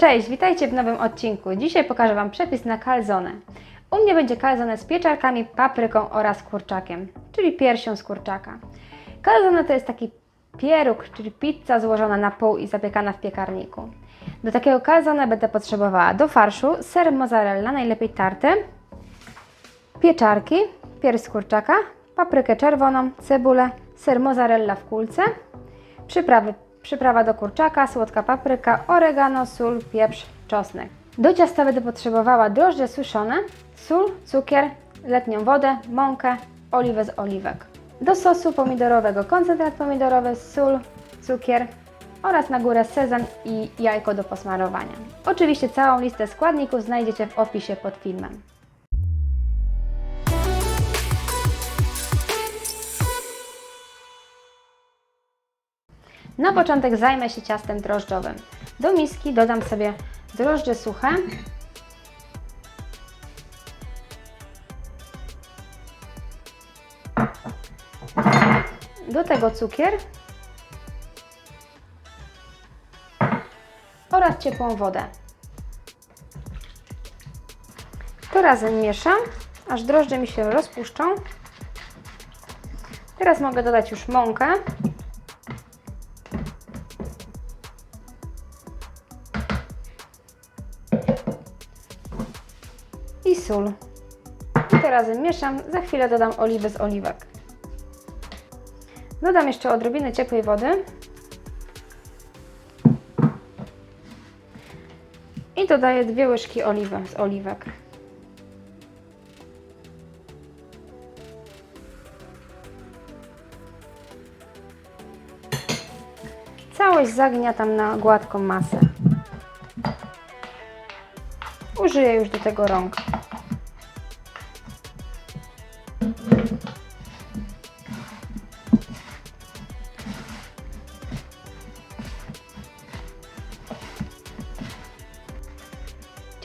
Cześć, witajcie w nowym odcinku. Dzisiaj pokażę Wam przepis na calzone. U mnie będzie calzone z pieczarkami, papryką oraz kurczakiem, czyli piersią z kurczaka. Calzone to jest taki pieróg, czyli pizza złożona na pół i zapiekana w piekarniku. Do takiego calzone będę potrzebowała do farszu ser mozzarella, najlepiej tarty, pieczarki, pierś z kurczaka, paprykę czerwoną, cebulę, ser mozzarella w kulce, przyprawy, przyprawa do kurczaka, słodka papryka, oregano, sól, pieprz, czosnek. Do ciasta będę potrzebowała drożdże suszone, sól, cukier, letnią wodę, mąkę, oliwę z oliwek. Do sosu pomidorowego koncentrat pomidorowy, sól, cukier oraz na górę sezam i jajko do posmarowania. Oczywiście całą listę składników znajdziecie w opisie pod filmem. Na początek zajmę się ciastem drożdżowym. Do miski dodam sobie drożdże suche, do tego cukier oraz ciepłą wodę. To razem mieszam, aż drożdże mi się rozpuszczą. Teraz mogę dodać już mąkę. I sól. I to razem mieszam. Za chwilę dodam oliwy z oliwek. Dodam jeszcze odrobinę ciepłej wody. I dodaję dwie łyżki oliwy z oliwek. Całość zagniatam na gładką masę. Użyję już do tego rąk.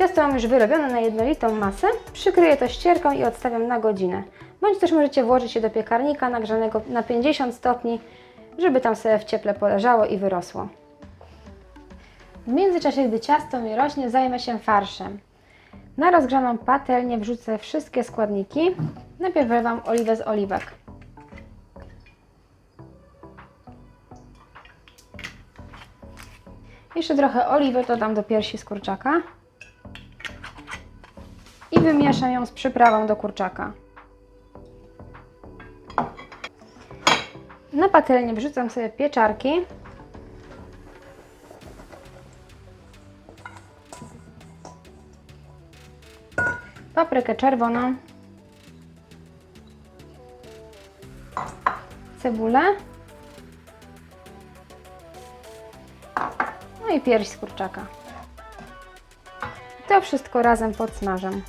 Ciasto mam już wyrobione na jednolitą masę. Przykryję to ścierką i odstawiam na godzinę. Bądź też możecie włożyć je do piekarnika nagrzanego na 50 stopni, żeby tam sobie w cieple poleżało i wyrosło. W międzyczasie, gdy ciasto mi rośnie, zajmę się farszem. Na rozgrzaną patelnię wrzucę wszystkie składniki. Najpierw wlewam oliwę z oliwek. Jeszcze trochę oliwy dodam do piersi z kurczaka. Wymieszam ją z przyprawą do kurczaka. Na patelnię wrzucam sobie pieczarki. paprykę czerwoną, cebulę, no i pierś z kurczaka. To wszystko razem podsmażam.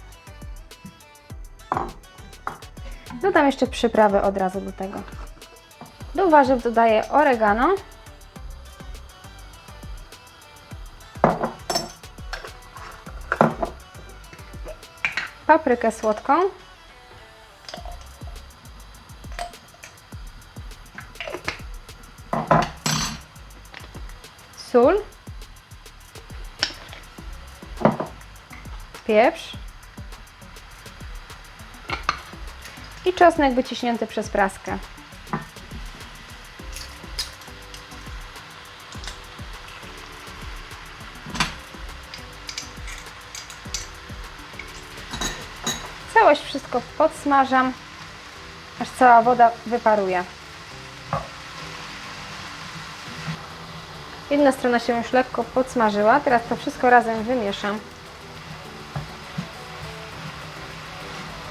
Dodam jeszcze przyprawy od razu do tego. Do warzyw dodaję oregano, paprykę słodką, sól, pieprz i czosnek wyciśnięty przez praskę. Całość wszystko podsmażam, aż cała woda wyparuje. Jedna strona się już lekko podsmażyła, teraz to wszystko razem wymieszam.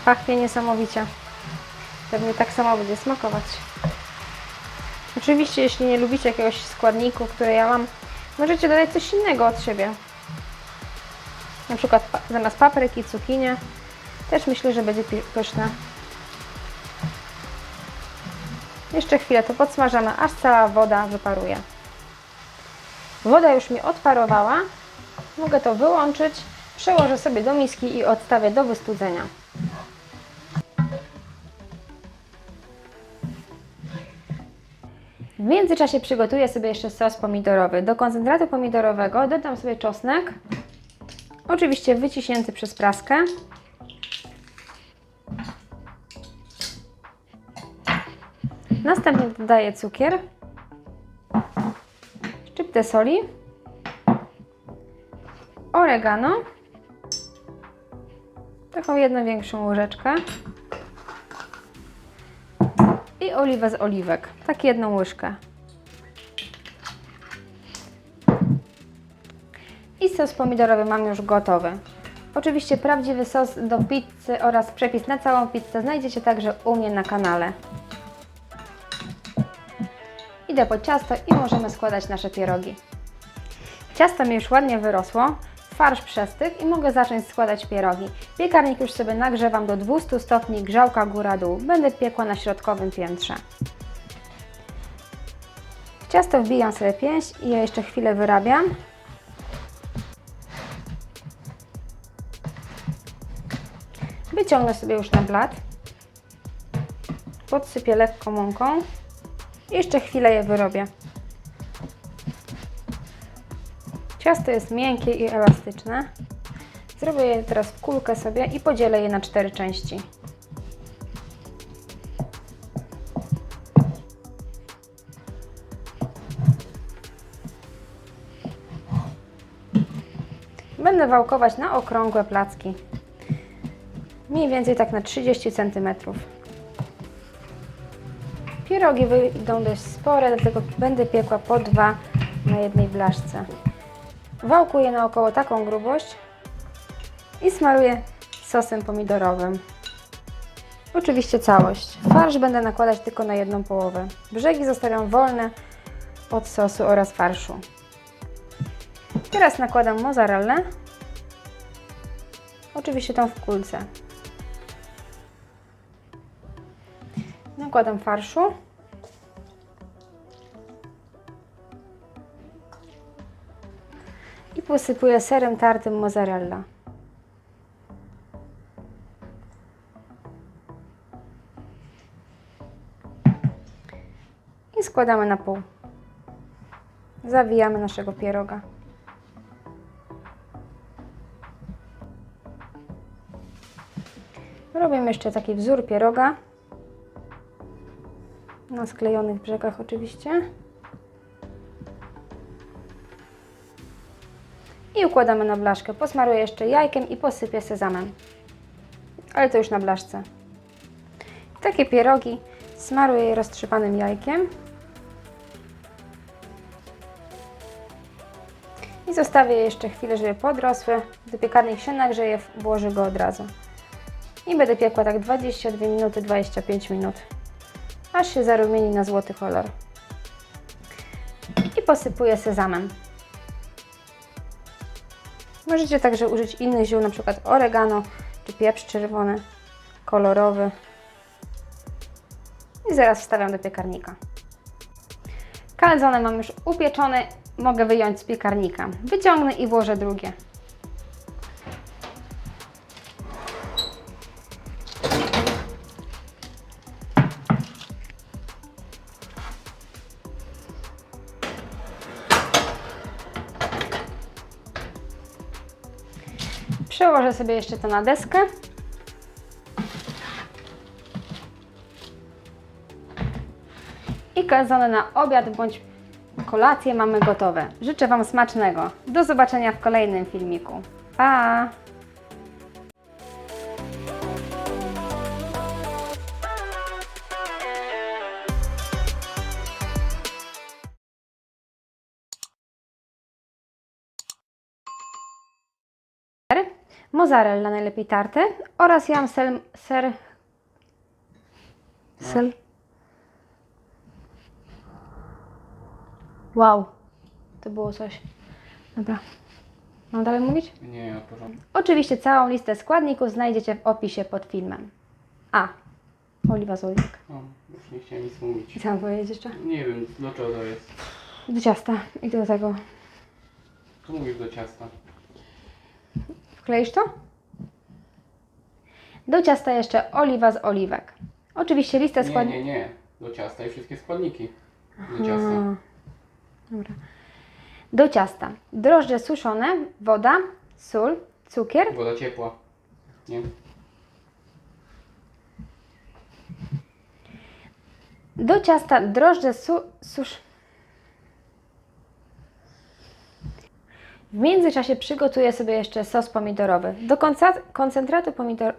Pachnie niesamowicie. Pewnie tak samo będzie smakować. Oczywiście, jeśli nie lubicie jakiegoś składniku, który ja mam, możecie dodać coś innego od siebie. Na przykład zamiast papryki, cukinię. Też myślę, że będzie pyszne. Jeszcze chwilę to podsmażamy, aż cała woda wyparuje. Woda już mi odparowała. Mogę to wyłączyć. Przełożę sobie do miski i odstawię do wystudzenia. W międzyczasie przygotuję sobie jeszcze sos pomidorowy. Do koncentratu pomidorowego dodam sobie czosnek, oczywiście wyciśnięty przez praskę. Następnie dodaję cukier, szczyptę soli, oregano, taką jedną większą łyżeczkę oliwę z oliwek, tak jedną łyżkę. I sos pomidorowy mam już gotowy. Oczywiście prawdziwy sos do pizzy oraz przepis na całą pizzę znajdziecie także u mnie na kanale. Idę po ciasto i możemy składać nasze pierogi. Ciasto mi już ładnie wyrosło, farsz przestygł i mogę zacząć składać pierogi. Piekarnik już sobie nagrzewam do 200 stopni, grzałka góra-dół. Będę piekła na środkowym piętrze. W ciasto wbijam sobie pięść i ja jeszcze chwilę wyrabiam. Wyciągnę sobie już na blat. Podsypię lekko mąką. I jeszcze chwilę je wyrobię. Ciasto jest miękkie i elastyczne. Zrobię je teraz w kulkę sobie i podzielę je na cztery części. Będę wałkować na okrągłe placki. Mniej więcej tak na 30 cm. Pierogi wyjdą dość spore, dlatego będę piekła po dwa na jednej blaszce. Wałkuję naokoło taką grubość i smaruję sosem pomidorowym. Oczywiście całość. Farsz będę nakładać tylko na jedną połowę. Brzegi zostawiam wolne od sosu oraz farszu. Teraz nakładam mozzarellę. Oczywiście tą w kulce. Nakładam farszu. Posypuję serem tartym mozzarella. I składamy na pół. Zawijamy naszego pieroga. Robimy jeszcze taki wzór pieroga. Na sklejonych brzegach oczywiście. I układamy na blaszkę. Posmaruję jeszcze jajkiem i posypię sezamem. Ale to już na blaszce. Takie pierogi smaruję je roztrzypanym jajkiem. I zostawię je jeszcze chwilę, żeby podrosły. Gdy piekarnik się nagrzeje, włożę go od razu. I będę piekła tak 22 minuty, 25 minut. Aż się zarumieni na złoty kolor. I posypuję sezamem. Możecie także użyć innych ziół, np. oregano czy pieprz czerwony, kolorowy. I zaraz wstawiam do piekarnika. Kalzone mam już upieczone, mogę wyjąć z piekarnika. Wyciągnę i włożę drugie. Przełożę sobie jeszcze to na deskę. I kalzone na obiad bądź kolację mamy gotowe. Życzę Wam smacznego. Do zobaczenia w kolejnym filmiku. Pa! Mozzarella najlepiej tarty oraz ja mam ser, ser, ser. Wow, to było coś. Dobra, mam dalej mówić? Nie, w porządku. Oczywiście całą listę składników znajdziecie w opisie pod filmem. A, oliwa z oliwek. O, już nie chciałem nic mówić. Co mam powiedzieć jeszcze? Nie wiem, do czego to jest. Do ciasta i do tego. Co mówisz do ciasta? Wkleisz to? Do ciasta jeszcze oliwa z oliwek. Oczywiście listę Nie, składników. nie, nie. Do ciasta i wszystkie składniki. Do ciasta. Dobra. Do ciasta. Drożdże suszone, woda, sól, cukier, Woda ciepła. Nie? Do ciasta drożdże su, susz. W międzyczasie przygotuję sobie jeszcze sos pomidorowy. Do koncentratu pomidor...